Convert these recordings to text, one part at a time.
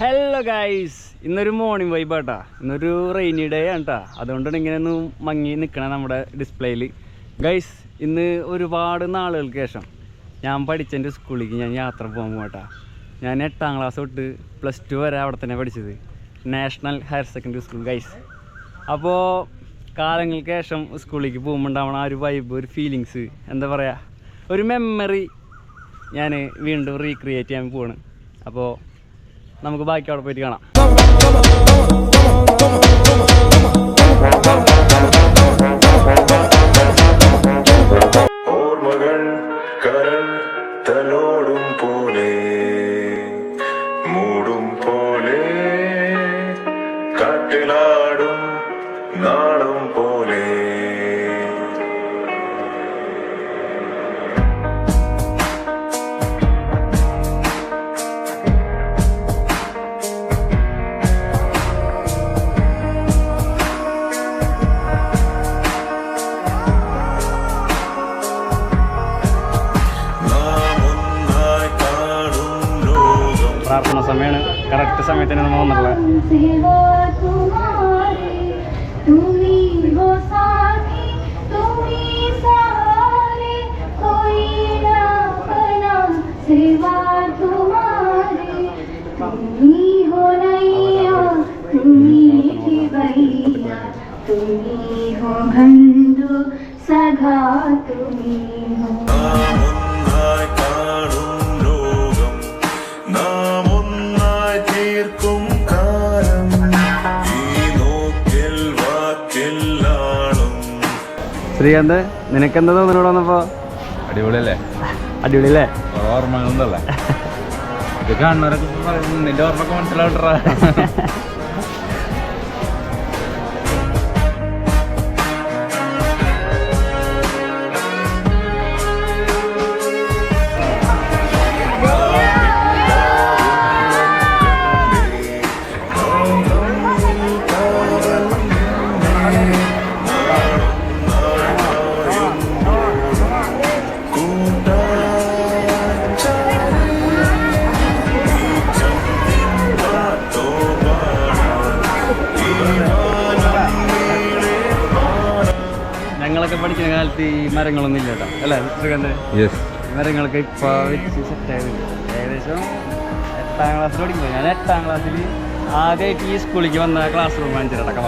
Hello guys ഇന്നൊരു morning vibe ആട്ടാ. ഇന്നൊരു റെയിനി ഡേ ആണ് കേട്ടോ അതുകൊണ്ടാണ് ഇങ്ങനെ ഒന്ന് മങ്ങി നിൽക്കണ നമ്മുടെ ഡിസ്പ്ലേയിൽ ഗൈസ് ഇന്ന് ഒരുപാട് നാളുകൾക്ക് ശേഷം ഞാൻ പഠിച്ചെന്റെ സ്കൂളിലേക്ക് ഞാൻ യാത്ര പോകാൻ പോകട്ടാ ഞാൻ എട്ടാം ക്ലാസ് തൊട്ട് പ്ലസ് ടു വരെ അവിടെ തന്നെ പഠിച്ചത്. National higher secondary school guys അപ്പോൾ കാലങ്ങൾക്ക് ശേഷം സ്കൂളിലേക്ക് പോകുമ്പോൾ ഉണ്ടാവണ ആ ഒരു വൈബ് ഒരു ഫീലിങ്സ് എന്താ പറയുക ഒരു മെമ്മറി ഞാൻ വീണ്ടും റീക്രിയേറ്റ് ചെയ്യാൻ പോവാണ്. അപ്പോൾ നമുക്ക് ബാക്കി അവിടെ പോയിട്ട് കാണാം. കറക്റ്റ് സമയത്തിന് നമ്മൾ വന്നിട്ടുള്ളത് তুমি হো বন্ধু সঘা তুমি ശ്രീകാന്ത് നിനക്കെന്താ തോന്നുന്നു വന്നപ്പോ? അടിപൊളിയല്ലേ? അടിപൊളി അല്ലേ ഓർമ്മകളുണ്ടല്ലേ? ഇത് കാണുന്നവരൊക്കെ നിന്റെ ഓർമ്മ മനസ്സിലാവട്ടാ മരങ്ങളൊന്നും ഇല്ല കേട്ടോ അല്ലേ ഈ മരങ്ങളൊക്കെ ഇപ്പോൾ വെച്ച് ഏകദേശം എട്ടാം ക്ലാസ്സിൽ പഠിക്കുമ്പോൾ ഞാൻ എട്ടാം ക്ലാസ്സിൽ ആദ്യമായിട്ട് ഈ സ്കൂളിലേക്ക് വന്ന ക്ലാസ് റൂം അഞ്ചിരടക്കം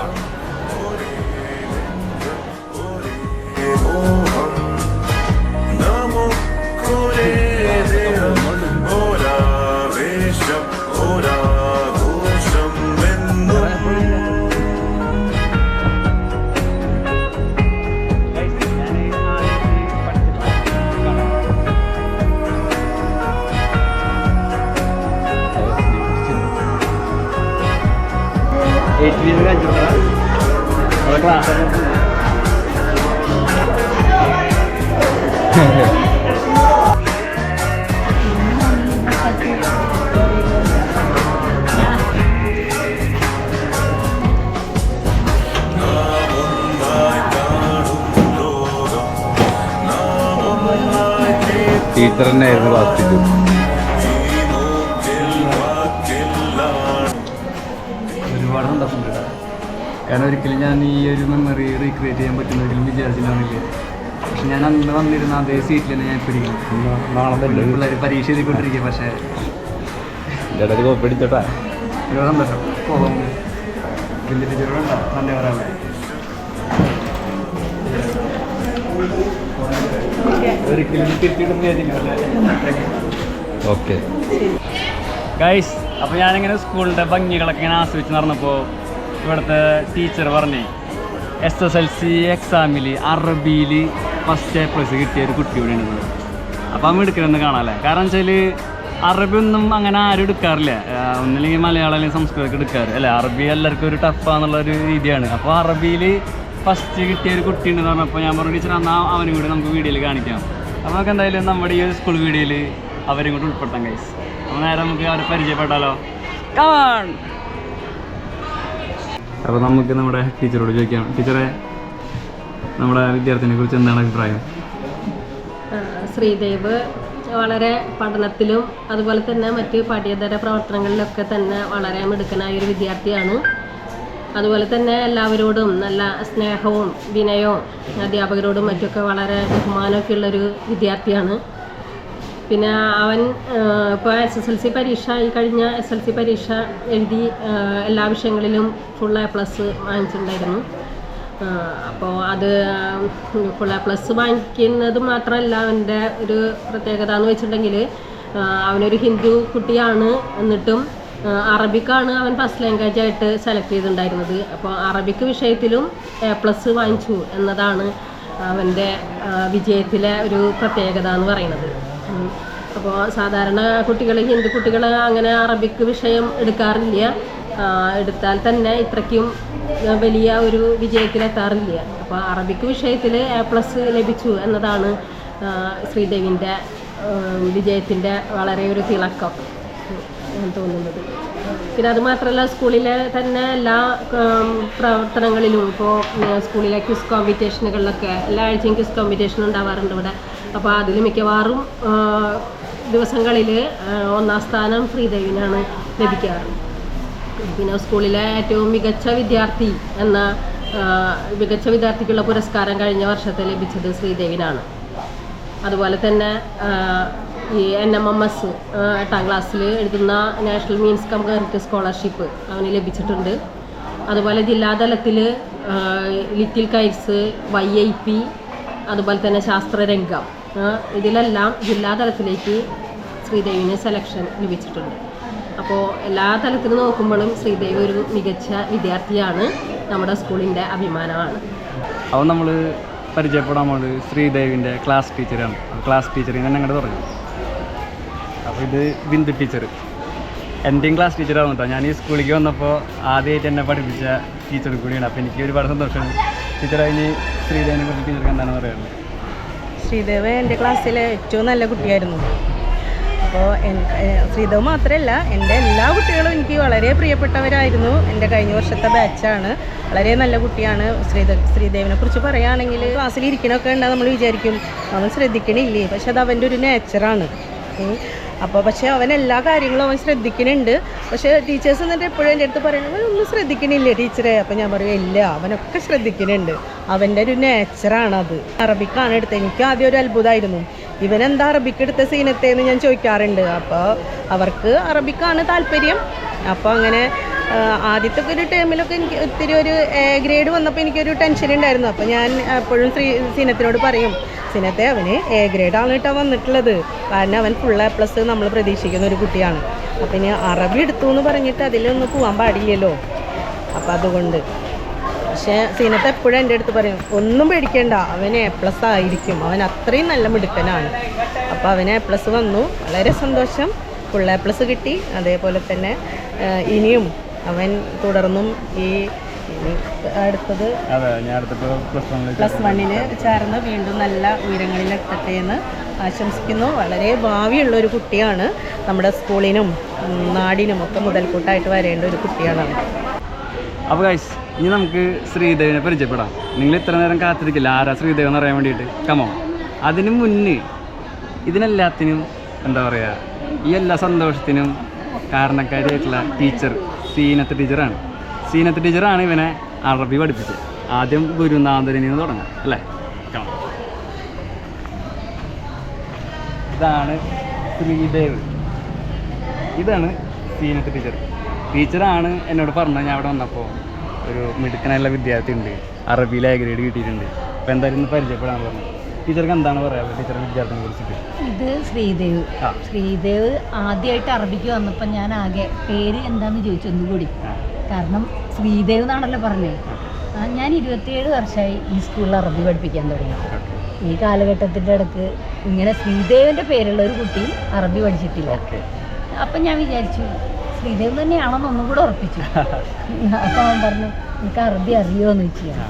ടീച്ചർ തന്നെ ആയിരുന്നു ക്ലാസ് ടീച്ചർ കാരണം ഒരിക്കലും ഞാൻ ഈ ഒരു മെമ്മറി റീക്രിയേറ്റ് ചെയ്യാൻ പറ്റുന്ന ഒരിക്കലും വിചാരിച്ചില്ലാന്നില്ല പക്ഷെ ഞാൻ അന്ന് വന്നിരുന്ന അതേ സീറ്റിൽ തന്നെ ഞാൻ പിടിക്കുന്നു പിള്ളേർ പരീക്ഷ എഴുതിക്കൊണ്ടിരിക്കുക പക്ഷേ ഇടയ്ക്ക് കോപ്പി അടിച്ചോട്ടാ ഒരു സന്തോഷം. വലിയ പറയാൻ ഓക്കെ. ഗൈസ് അപ്പോൾ ഞാനിങ്ങനെ സ്കൂളിന്റെ ഭംഗികളൊക്കെ ഇങ്ങനെ ആസ്വദിച്ച് നടന്നപ്പോൾ ഇവിടുത്തെ ടീച്ചർ പറഞ്ഞേ എസ് എസ് എൽ സി എക്സാമിൽ അറബിയിൽ ഫസ്റ്റ് എ പ്ലസ് കിട്ടിയ ഒരു കുട്ടി കൂടി ഉണ്ട് അപ്പം അമ്മ എടുക്കണമെന്ന് കാണാമല്ലേ കാരണം വെച്ചാൽ അറബി ഒന്നും അങ്ങനെ ആരും എടുക്കാറില്ല. ഒന്നില്ലെങ്കിൽ മലയാളം അല്ലെങ്കിൽ സംസ്കൃതമൊക്കെ എടുക്കാറ്. അല്ലേ അറബി എല്ലാവർക്കും ഒരു ടഫാന്നുള്ള ഒരു രീതിയാണ്. അപ്പോൾ അറബിയിൽ ഫസ്റ്റ് കിട്ടിയ ഒരു കുട്ടി ഉണ്ടെന്ന് പറഞ്ഞപ്പോൾ ഞാൻ പറഞ്ഞു ടീച്ചർ എന്നാൽ അവനും കൂടി നമുക്ക് വീഡിയോയിൽ കാണിക്കാം. അപ്പോൾ നമുക്ക് എന്തായാലും നമ്മുടെ ഈ സ്കൂൾ വീഡിയോയിൽ അവരും കൂടി ഉൾപ്പെടുത്താം കൈസ് അപ്പോൾ നേരെ നമുക്ക് അവരെ പരിചയപ്പെട്ടാലോ? കാൺ അപ്പോൾ നമുക്ക് നമ്മുടെ ടീച്ചറോട് ചോദിക്കാം. ടീച്ചറെ നമ്മുടെ വിദ്യാർത്ഥിനെ കുറിച്ച് എന്താണ് അഭിപ്രായം? ശ്രീദേവ് വളരെ പഠനത്തിലും അതുപോലെ തന്നെ മറ്റ് പാഠ്യേതര പ്രവർത്തനങ്ങളിലൊക്കെ തന്നെ വളരെ മിടുക്കനായ ഒരു വിദ്യാർത്ഥിയാണ്. അതുപോലെ തന്നെ എല്ലാവരോടും നല്ല സ്നേഹവും വിനയവും അധ്യാപകരോടും മറ്റൊക്കെ വളരെ ബഹുമാനമൊക്കെ ഉള്ളൊരു വിദ്യാർത്ഥിയാണ്. പിന്നെ അവൻ ഇപ്പോൾ എസ് എസ് എൽ സി പരീക്ഷ ഈ കഴിഞ്ഞ എസ് എൽ സി പരീക്ഷ എഴുതി എല്ലാ വിഷയങ്ങളിലും ഫുൾ എ പ്ലസ് വാങ്ങിച്ചിട്ടുണ്ടായിരുന്നു. അപ്പോൾ അത് ഫുൾ എ പ്ലസ് വാങ്ങിക്കുന്നത് മാത്രമല്ല അവന്റെ ഒരു പ്രത്യേകത എന്ന് വെച്ചിട്ടുണ്ടെങ്കിൽ അവനൊരു ഹിന്ദു കുട്ടിയാണ് എന്നിട്ടും അറബിക്കാണ് അവൻ ഫസ്റ്റ് ലാംഗ്വേജ് ആയിട്ട് സെലക്ട് ചെയ്തിട്ടുണ്ടായിരുന്നത്. അപ്പോൾ അറബിക്ക് വിഷയത്തിലും എ പ്ലസ് വാങ്ങിച്ചു എന്നതാണ് അവന്റെ വിജയത്തിലെ ഒരു പ്രത്യേകത എന്ന് പറയുന്നത്. അപ്പോൾ സാധാരണ കുട്ടികൾ ഹിന്ദു കുട്ടികൾ അങ്ങനെ അറബിക് വിഷയം എടുക്കാറില്ല. എടുത്താൽ തന്നെ ഇത്രയ്ക്കും വലിയ ഒരു വിജയത്തിലെത്താറില്ല. അപ്പോൾ അറബിക് വിഷയത്തിൽ എ പ്ലസ് ലഭിച്ചു എന്നതാണ് ശ്രീദേവിന്റെ വിജയത്തിന്റെ വളരെ ഒരു തിളക്കം തോന്നുന്നത്. പിന്നെ അത് മാത്രമല്ല സ്കൂളിലെ തന്നെ എല്ലാ പ്രവർത്തനങ്ങളിലും ഇപ്പോൾ സ്കൂളിലെ ക്വിസ് കോമ്പറ്റീഷനുകളിലൊക്കെ എല്ലാ ആഴ്ചയും ക്വിസ് കോമ്പറ്റീഷൻ ഉണ്ടാവാറുണ്ട് ഇവിടെ. അപ്പോൾ അതിൽ മിക്കവാറും ദിവസങ്ങളിൽ ഒന്നാം സ്ഥാനം ശ്രീദേവിനാണ് ലഭിക്കാറ്. പിന്നെ സ്കൂളിലെ ഏറ്റവും മികച്ച വിദ്യാർത്ഥി എന്ന മികച്ച വിദ്യാർത്ഥിക്കുള്ള പുരസ്കാരം കഴിഞ്ഞ വർഷത്തെ ലഭിച്ചത് ശ്രീദേവിനാണ്. അതുപോലെ തന്നെ ഈ എൻ എം എം എസ് എട്ടാം ക്ലാസ്സിൽ എഴുതുന്ന national means cum merit scholarship അവന് ലഭിച്ചിട്ടുണ്ട്. അതുപോലെ ജില്ലാതലത്തിൽ little kites Y I P അതുപോലെ തന്നെ ശാസ്ത്രരംഗം ഇതിലെല്ലാം ജില്ലാതലത്തിലേക്ക് ശ്രീദേവിന് സെലക്ഷൻ ലഭിച്ചിട്ടുണ്ട്. അപ്പോൾ എല്ലാ തലത്തിൽ നോക്കുമ്പോഴും ശ്രീദേവി ഒരു മികച്ച വിദ്യാർത്ഥിയാണ്. നമ്മുടെ സ്കൂളിന്റെ അഭിമാനമാണ്. അപ്പോൾ നമ്മൾ പരിചയപ്പെടാൻ പോകുന്നത് ശ്രീദേവിന്റെ ക്ലാസ് ടീച്ചറാണ് ക്ലാസ് ടീച്ചറിൽ തന്നെ അങ്ങോട്ട് പറഞ്ഞു. അപ്പോൾ ഇത് ബിന്ദു ടീച്ചർ എന്റെയും ക്ലാസ് ടീച്ചറാണ് കേട്ടോ ഞാൻ ഈ സ്കൂളിലേക്ക് വന്നപ്പോൾ ആദ്യമായിട്ട് എന്നെ പഠിപ്പിച്ച ടീച്ചർ കൂടിയാണ്. അപ്പോൾ എനിക്ക് ഒരുപാട് സന്തോഷമാണ് ടീച്ചർ അതിന് ശ്രീദേവിനെ കുറിച്ച് ടീച്ചർക്ക് എന്താണ് പറയുന്നത് ശ്രീദേവ് എന്റെ ക്ലാസ്സിലെ ഏറ്റവും നല്ല കുട്ടിയായിരുന്നു. അപ്പോൾ ശ്രീദേവ് മാത്രമല്ല എന്റെ എല്ലാ കുട്ടികളും എനിക്ക് വളരെ പ്രിയപ്പെട്ടവരായിരുന്നു. എന്റെ കഴിഞ്ഞ വർഷത്തെ ബാച്ചാണ് വളരെ നല്ല കുട്ടിയാണ് ശ്രീദേവ് ശ്രീദേവിനെ കുറിച്ച് പറയുകയാണെങ്കിൽ ക്ലാസ്സിൽ ഇരിക്കണമൊക്കെ ഉണ്ടാകും നമ്മൾ വിചാരിക്കും അവൻ ശ്രദ്ധിക്കണില്ലേ? പക്ഷെ അത് അവന്റെ ഒരു നേച്ചറാണ് അപ്പോൾ പക്ഷേ അവൻ എല്ലാ കാര്യങ്ങളും അവൻ ശ്രദ്ധിക്കുന്നുണ്ട്. പക്ഷേ ടീച്ചേഴ്സ് എന്നിട്ട് എപ്പോഴും എന്റെ അടുത്ത് പറയുന്നത് അവനൊന്നും ശ്രദ്ധിക്കണില്ലേ ടീച്ചറെ അപ്പോൾ ഞാൻ പറയും ഇല്ല അവനൊക്കെ ശ്രദ്ധിക്കുന്നുണ്ട്. അവന്റെ ഒരു നേച്ചറാണ് അത്. അറബിക്കാണ് എടുത്തത്. എനിക്ക് ആദ്യം ഒരു അത്ഭുതമായിരുന്നു ഇവനെന്താ അറബിക്ക് എടുത്ത സീനത്തേന്ന് ഞാൻ ചോദിക്കാറുണ്ട്. അപ്പോൾ അവർക്ക് അറബിക്കാണ് താല്പര്യം. അപ്പോൾ അങ്ങനെ ആദ്യത്തെ ഒരു ടൈമിലൊക്കെ എനിക്ക് ഒത്തിരി ഒരു എ ഗ്രേഡ് വന്നപ്പോൾ എനിക്കൊരു ടെൻഷൻ ഉണ്ടായിരുന്നു. അപ്പോൾ ഞാൻ എപ്പോഴും ശ്രീ സീനത്തിനോട് പറയും സീനത്തെ അവന് എ ഗ്രേഡാണ് കേട്ടോ വന്നിട്ടുള്ളത്. കാരണം അവൻ ഫുൾ എ പ്ലസ് നമ്മൾ പ്രതീക്ഷിക്കുന്ന ഒരു കുട്ടിയാണ്. അപ്പം ഇനി അറബി എടുത്തു എന്ന് പറഞ്ഞിട്ട് അതിലൊന്നും പോകാൻ പാടില്ലല്ലോ. അപ്പം അതുകൊണ്ട്. പക്ഷേ സീനത്ത് എപ്പോഴും എന്റെ അടുത്ത് പറയും ഒന്നും പേടിക്കേണ്ട അവൻ എ പ്ലസ് ആയിരിക്കും. അവൻ അത്രയും നല്ല മിടുക്കനാണ്. അപ്പോൾ അവന് എ പ്ലസ് വന്നു. വളരെ സന്തോഷം. ഫുൾ എ പ്ലസ് കിട്ടി. അതേപോലെ തന്നെ ഇനിയും അവൻ തുടർന്നും ഈ അടുത്തത് പ്ലസ് വണ്ണിന് ചേർന്ന് വീണ്ടും നല്ല ഉയരങ്ങളിലെത്തട്ടെ എന്ന് ആശംസിക്കുന്നു. വളരെ ഭാവിയുള്ള ഒരു കുട്ടിയാണ്. നമ്മുടെ സ്കൂളിനും നാടിനും ഒക്കെ മുതൽക്കൂട്ടായിട്ട് വരേണ്ട ഒരു കുട്ടിയാണ്. അവൻ അപ്പോൾ ഗൈസ് ഇനി നമുക്ക് ശ്രീദേവിനെ പരിചയപ്പെടാം. നിങ്ങൾ ഇത്ര നേരം കാത്തിരിക്കില്ല? ആരാ ശ്രീദേവ് എന്ന് അറിയാൻ വേണ്ടിയിട്ട്? കമോ അതിനു മുന്നേ ഇതിനെല്ലാത്തിനും എന്താ പറയുക ഈ എല്ലാ സന്തോഷത്തിനും കാരണക്കാരിയായിട്ടുള്ള ടീച്ചർ സീനത്തെ ടീച്ചറാണ് സീനത്ത് ടീച്ചറാണ് ഇവനെ അറബി പഠിപ്പിച്ചത്. ആദ്യം ഗുരുനാഥനിൽ നിന്ന് തുടങ്ങാം അല്ലേ? ഇതാണ് ശ്രീദേവ്. ഇതാണ് സീനത്ത് ടീച്ചർ. ടീച്ചറാണ് എന്നോട് പറഞ്ഞത് ഞാൻ അവിടെ വന്നപ്പോൾ ഒരു മിടുക്കനല്ല വിദ്യാർത്ഥി ഉണ്ട്. അറബിയിൽ എ ഗ്രേഡ് കിട്ടിയിട്ടുണ്ട്. അപ്പോൾ എന്തായാലും ഇന്ന് പരിചയപ്പെടാൻ പറഞ്ഞു. ടീച്ചർക്ക് എന്താണ് പറയാ? ടീച്ചർ വിദ്യാർത്ഥിനെ കുറിച്ചിട്ട്. ഇത് ശ്രീദേവ്. ശ്രീദേവ് ആദ്യമായിട്ട് അറബിക്ക് വന്നപ്പോൾ ഞാൻ ആകെ പേര് എന്താന്ന് ചോദിച്ചു ഒന്നുകൂടി. കാരണം ശ്രീദേവ് എന്നാണല്ലോ പറഞ്ഞത് ഞാൻ ഇരുപത്തിയേഴ് വർഷമായി ഈ സ്കൂളിൽ അറബി പഠിപ്പിക്കാൻ തുടങ്ങി. ഈ കാലഘട്ടത്തിന്റെ ഇടയ്ക്ക് ഇങ്ങനെ ശ്രീദേവിന്റെ പേരുള്ള ഒരു കുട്ടി അറബി പഠിച്ചിട്ടില്ല. അപ്പം ഞാൻ വിചാരിച്ചു ശ്രീദേവ് തന്നെയാണെന്ന് ഒന്നും കൂടെ ഉറപ്പിച്ചു. അപ്പം അവൻ പറഞ്ഞു എനിക്ക് അറബി അറിയുമോ എന്ന് വെച്ചാൽ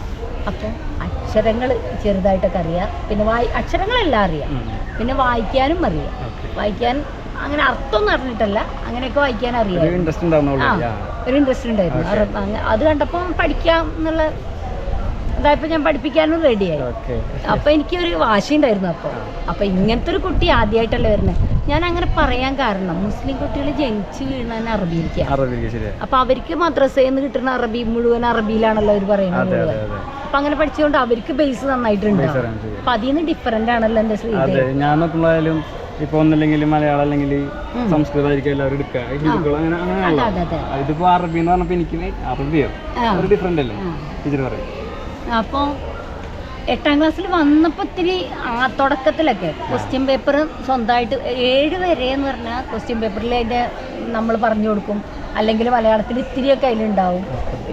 അപ്പം അക്ഷരങ്ങൾ ചെറുതായിട്ടൊക്കെ അറിയാം. പിന്നെ വായി അക്ഷരങ്ങളെല്ലാം അറിയാം. പിന്നെ വായിക്കാനും അറിയാം. വായിക്കാൻ അങ്ങനെ അർത്ഥം അറിഞ്ഞിട്ടല്ല. അങ്ങനെയൊക്കെ വായിക്കാൻ അറിയാം. ഒരു ഇൻട്രസ്റ്റ് ഉണ്ടായിരുന്നു. അത് കണ്ടപ്പോൾ പഠിക്കാം എന്നുള്ള അതായപ്പോ ഞാൻ പഠിപ്പിക്കാനും റെഡിയായി അപ്പൊ എനിക്കൊരു വാശി ഉണ്ടായിരുന്നു അപ്പോൾ അപ്പൊ ഇങ്ങനത്തെ ഒരു കുട്ടി ആദ്യമായിട്ടല്ലേ വരുന്നത് ഞാൻ അങ്ങനെ പറയാൻ കാരണം മുസ്ലിം കുട്ടികൾ ജനിച്ചു അറുപത് ശരിയാ. അപ്പൊ അവർക്ക് മദ്രസയിൽ നിന്ന് കിട്ടുന്ന അറബി മുഴുവൻ അറബിയിലാണല്ലോ അവർ പറയുന്നത്. അപ്പൊ അങ്ങനെ പഠിച്ചുകൊണ്ട് അവർക്ക് ബേസ് നന്നായിട്ടുണ്ട്. അപ്പൊ അതിൽ നിന്ന് ഡിഫറെന്റ് ആണല്ലോ എന്റെ ശ്രീ ഞാൻ ഇപ്പൊ ഒന്നില്ലെങ്കിൽ മലയാളം അല്ലെങ്കിൽ സംസ്കൃതം ആയിരിക്കും എല്ലാവരും എടുക്കുക. ഹിന്ദുക്കൾ അങ്ങനെ അങ്ങനെയുള്ള ഇതിപ്പോ അറബി എന്ന് പറഞ്ഞപ്പോ എനിക്ക് അറബിയോ ഒരു ഡിഫറെന്റ് അല്ലേ. ടീച്ചർ പറയും. അപ്പോൾ എട്ടാം ക്ലാസ്സിൽ വന്നപ്പോൾ ഇത്തിരി ആ തുടക്കത്തിലൊക്കെ ക്വസ്റ്റ്യൻ പേപ്പർ സ്വന്തമായിട്ട് ഏഴ് വരെ എന്ന് പറഞ്ഞാൽ ക്വസ്റ്റ്യൻ പേപ്പറിൽ അതിന്റെ നമ്മൾ പറഞ്ഞു കൊടുക്കും. അല്ലെങ്കിൽ മലയാളത്തിൽ ഇത്തിരിയൊക്കെ അതിലുണ്ടാവും.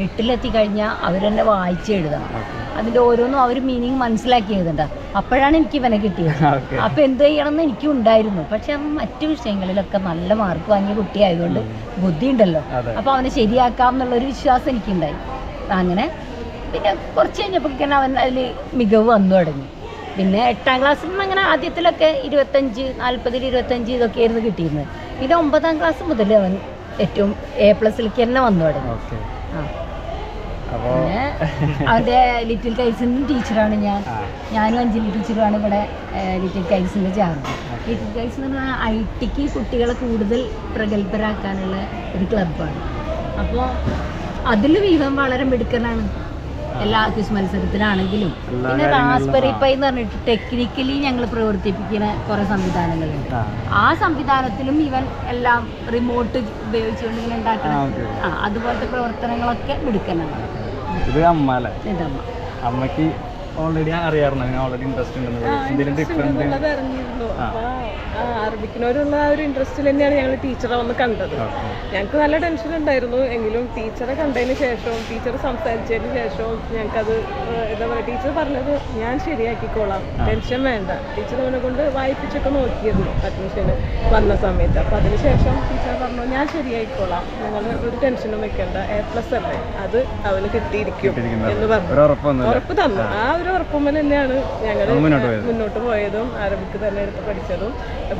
എട്ടിലെത്തി കഴിഞ്ഞാൽ അവർ തന്നെ വായിച്ച് എഴുതണം. അതിന്റെ ഓരോന്നും അവർ മീനിങ് മനസ്സിലാക്കി എഴുതണ്ട. അപ്പോഴാണ് എനിക്ക് ഇവനെ കിട്ടിയത്. അപ്പൊ അപ്പോൾ എന്ത് ചെയ്യണമെന്ന് എനിക്കും ഉണ്ടായിരുന്നു. പക്ഷെ അവൻ മറ്റു വിഷയങ്ങളിലൊക്കെ നല്ല മാർക്ക് വാങ്ങിയ കുട്ടിയായതുകൊണ്ട് ബുദ്ധിയുണ്ടല്ലോ. ഉണ്ടല്ലോ അപ്പോൾ അവനെ ശരിയാക്കാം എന്നുള്ളൊരു വിശ്വാസം എനിക്കുണ്ടായി. അങ്ങനെ പിന്നെ കുറച്ച് കഴിഞ്ഞപ്പോൾ അവൻ അതിൽ മികവ് വന്നു തുടങ്ങി. പിന്നെ എട്ടാം ക്ലാസ്സിൽ നിന്ന് അങ്ങനെ ആദ്യത്തിലൊക്കെ ഇരുപത്തഞ്ച് നാൽപ്പതിൽ ഇരുപത്തഞ്ച് ഇതൊക്കെയായിരുന്നു കിട്ടിയിരുന്നത്. പിന്നെ ഒമ്പതാം ക്ലാസ് മുതൽ അവൻ ഏറ്റവും എ പ്ലസിലേക്ക് തന്നെ വന്നു തുടങ്ങി. ആ. പിന്നെ അവന്റെ ലിറ്റിൽ കൈസിന്റെ ടീച്ചറാണ് ഞാൻ. ഞാനും അഞ്ജലി ടീച്ചറുമാണ് ഇവിടെ ലിറ്റിൽ കൈസിന്റെ ചാർജ് ലിറ്റിൽ കൈസ് എന്ന് പറഞ്ഞാൽ ഐ ടിക്ക് കുട്ടികളെ കൂടുതൽ പ്രഗത്ഭരാക്കാനുള്ള ഒരു ക്ലബ്ബാണ് അപ്പോൾ അതിൽ വീവം വളരെ മിടുക്കനാണ്. എല്ലാ ക്വിസ് മത്സരത്തിലാണെങ്കിലും പിന്നെ റാസ്ബെറി പൈ എന്ന് പറഞ്ഞിട്ട് ടെക്നിക്കലി ഞങ്ങൾ പ്രവർത്തിപ്പിക്കുന്ന കുറേ സംവിധാനങ്ങളുണ്ട്. ആ. സംവിധാനത്തിലും ഇവൻ എല്ലാം റിമോട്ട് ഉപയോഗിച്ചുകൊണ്ട് ഇങ്ങനെ ഉണ്ടാക്കണം ആ അതുപോലത്തെ പ്രവർത്തനങ്ങളൊക്കെ മിടുക്കനാണ്. ഇത് അമ്മ അല്ലേ? അമ്മയ്ക്ക് ഓൾറെഡി അറിയാറുണ്ട് അങ്ങനെ ഓൾറെഡി ഇൻട്രസ്റ്റ് ഉണ്ടെന്ന്. എന്തെങ്കിലും ഡിഫറെന്റ് അറബിക്കിനോടുള്ള ആ. ഒരു ഇൻട്രസ്റ്റിൽ തന്നെയാണ് ഞങ്ങൾ ടീച്ചറെ വന്ന് കണ്ടത്. ഞങ്ങൾക്ക് നല്ല ടെൻഷൻ ഉണ്ടായിരുന്നു. എങ്കിലും ടീച്ചറെ കണ്ടതിന് ശേഷവും ടീച്ചർ സംസാരിച്ചതിന് ശേഷവും ഞങ്ങൾക്കത് എന്താ പറയുക ടീച്ചർ പറഞ്ഞത് ഞാൻ ശരിയാക്കിക്കോളാം. ടെൻഷൻ വേണ്ട. ടീച്ചർ അവനെ കൊണ്ട് വായിപ്പിച്ചൊക്കെ നോക്കിയിരുന്നു അഡ്മിഷന് വന്ന സമയത്ത്. അപ്പം അതിനുശേഷം ടീച്ചർ പറഞ്ഞു ഞാൻ ശരിയായിക്കോളാം. നിങ്ങൾ ഒരു ടെൻഷനും വെക്കേണ്ട. എ പ്ലസ് അല്ലേ? അത് അവന് കിട്ടിയിരിക്കും. എന്ന് പറഞ്ഞു. ഉറപ്പ് തന്നു. ആ ഒരു ഉറപ്പുമ്മൽ തന്നെയാണ്. ഞങ്ങൾ മുന്നോട്ട് പോയതും? അറബിക്ക് തന്നെ എടുത്ത് പഠിച്ചതും.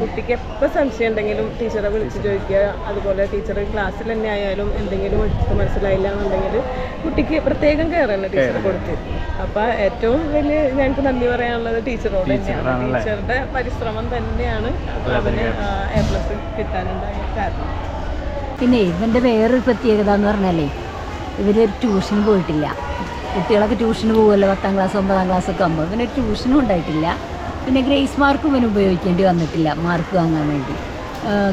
കുട്ടിക്ക് എപ്പോൾ സംശയം ഉണ്ടെങ്കിലും ടീച്ചറെ വിളിച്ച് ചോദിക്കുക. അതുപോലെ ടീച്ചർ ക്ലാസ്സിൽ തന്നെ ആയാലും എന്തെങ്കിലും എടുത്ത് മനസ്സിലായില്ല എന്നുണ്ടെങ്കിൽ കുട്ടിക്ക് പ്രത്യേകം കെയർ തന്നെ ടീച്ചർ കൊടുത്തു. അപ്പം ഏറ്റവും വലിയ ഞങ്ങൾക്ക് നന്ദി പറയാനുള്ളത് ടീച്ചറോട് തന്നെയാണ്. ടീച്ചറുടെ പരിശ്രമം തന്നെയാണ് അവന് എ പ്ലസ് കിട്ടാനുണ്ടായ കാരണം. പിന്നെ ഇവന്റെ വേറൊരു പ്രത്യേകത എന്ന് പറഞ്ഞാലേ ഇവർ ട്യൂഷൻ പോയിട്ടില്ല. കുട്ടികളൊക്കെ ട്യൂഷന് പോകുമല്ലോ പത്താം ക്ലാസ് ഒമ്പതാം ക്ലാസ് ഒക്കെ ആകുമ്പോൾ. ഇവന് ട്യൂഷനും ഉണ്ടായിട്ടില്ല. പിന്നെ ഗ്രേസ് മാർക്കും ഇവന് ഉപയോഗിക്കേണ്ടി വന്നിട്ടില്ല മാർക്ക് വാങ്ങാൻ വേണ്ടി.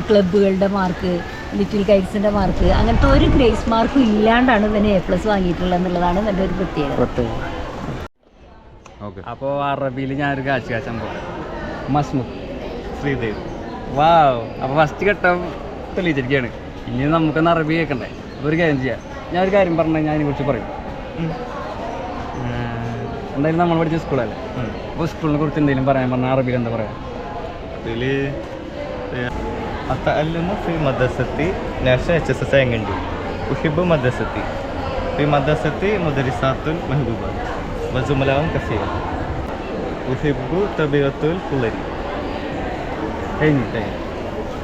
ക്ലബ്ബുകളുടെ മാർക്ക് ലിറ്റിൽ കൈറ്റ്സിന്റെ മാർക്ക് അങ്ങനത്തെ ഒരു ഗ്രേസ് മാർക്കും ഇല്ലാണ്ടാണ് ഇവന് എ പ്ലസ് വാങ്ങിയിട്ടുള്ളത് എന്നുള്ളതാണ് ഇവന്റെ ഒരു പ്രത്യേകത. ഓക്കെ. അപ്പോൾ അറബിയിൽ ഞാനൊരു കാഴ്ച കാച്ചാൻ പോകും മസ്മുഖ് ശ്രീദേവ്. വാവ്. അപ്പോൾ ഫസ്റ്റ് ഘട്ടം തെളിയിച്ചിരിക്കുകയാണ് ഇനി നമുക്കൊന്ന് അറബി കേൾക്കണ്ടേ? ഒരു കാര്യം ചെയ്യാം. ഞാൻ ഒരു കാര്യം പറഞ്ഞാൽ ഞാൻ അതിനെക്കുറിച്ച് പറയും. എന്തായാലും നമ്മൾ പഠിച്ച സ്കൂളല്ലേ അപ്പോൾ സ്കൂളിനെ കുറിച്ച് എന്തെങ്കിലും പറയാൻ പറഞ്ഞാൽ അറബിയിൽ എന്താ പറയാ? കസീർ തബീറത്തുൽ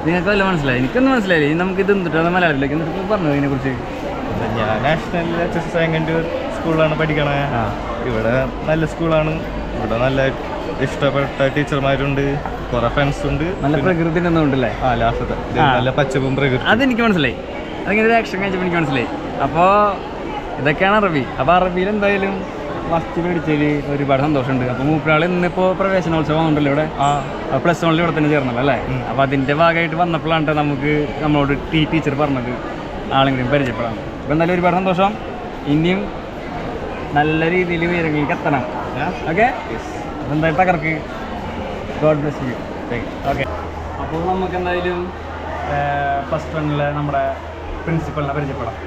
നിങ്ങൾക്ക് വല്ല മനസ്സിലായി? എനിക്കൊന്നും മനസ്സിലായില്ല. ഇത് എന്തിട്ടാണ് മലയാളത്തിലേക്ക് പറഞ്ഞു പറഞ്ഞു ഇതിനെക്കുറിച്ച്? ഞാൻ നാഷണൽ എച്ച് എസ് എസ് സ്കൂളിലാണ് പഠിക്കണേ. ആ. ഇവിടെ നല്ല സ്കൂളാണ്. ഇവിടെ നല്ല ഇഷ്ടപ്പെട്ട ടീച്ചർമാരുണ്ട്. കുറെ ഫ്രണ്ട്സ് ഉണ്ട് നല്ല പ്രകൃതി ആ ലാസ്റ്റത്തെ. നല്ല പച്ചപ്പും പ്രകൃതി അതെനിക്ക് മനസ്സിലായി. അതിങ്ങനെ ഒരു ആക്ഷൻ കഴിച്ചപ്പോൾ എനിക്ക് മനസ്സിലായി. അപ്പോൾ ഇതൊക്കെയാണ് അറബി. അപ്പോൾ അറബിയിൽ എന്തായാലും ഫസ്റ്റ് മേടിച്ചതിൽ ഒരുപാട് സന്തോഷമുണ്ട്. അപ്പോൾ മൂപ്പരാൾ ഇന്നിപ്പോൾ പ്രവേശനോത്സവം ഉണ്ടല്ലോ ഇവിടെ. ആ. പ്ലസ് വണ്ണിൽ ഇവിടെ തന്നെ ചേർന്നല്ലോ അല്ലേ? അപ്പോൾ അതിന്റെ ഭാഗമായിട്ട് വന്നപ്പോഴാണ് നമുക്ക് നമ്മളോട് ടീ ടീച്ചർ പറഞ്ഞത്. ആളെങ്കിലും പരിചയപ്പെടാം അപ്പോൾ എന്തായാലും ഒരുപാട് സന്തോഷം. ഇനിയും നല്ല രീതിയിൽ ഉയരങ്ങളിലേക്ക് എത്തണം. ഓക്കെ എന്തായാലും തകർക്ക്? ഗോഡ് ബ്ലസ് യു ഓക്കെ അപ്പോൾ നമുക്ക് എന്തായാലും ഫസ്റ്റ് റണ്ണിൽ നമ്മുടെ പ്രിൻസിപ്പളിനെ പരിചയപ്പെടാം.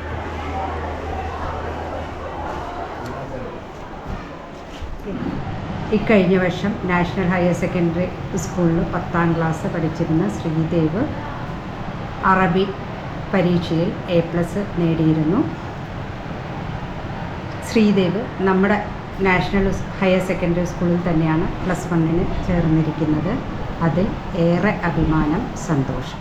ഇക്കഴിഞ്ഞ വർഷം നാഷണൽ ഹയർ സെക്കൻഡറി സ്കൂളിൽ പത്താം ക്ലാസ് പഠിച്ചിരുന്ന ശ്രീദേവ് അറബി പരീക്ഷയിൽ എ പ്ലസ് നേടിയിരുന്നു. ശ്രീദേവ് നമ്മുടെ നാഷണൽ ഹയർ സെക്കൻഡറി സ്കൂളിൽ തന്നെയാണ് പ്ലസ് വണ്ണിന് ചേർന്നിരിക്കുന്നത്. അതിൽ ഏറെ അഭിമാനം സന്തോഷം.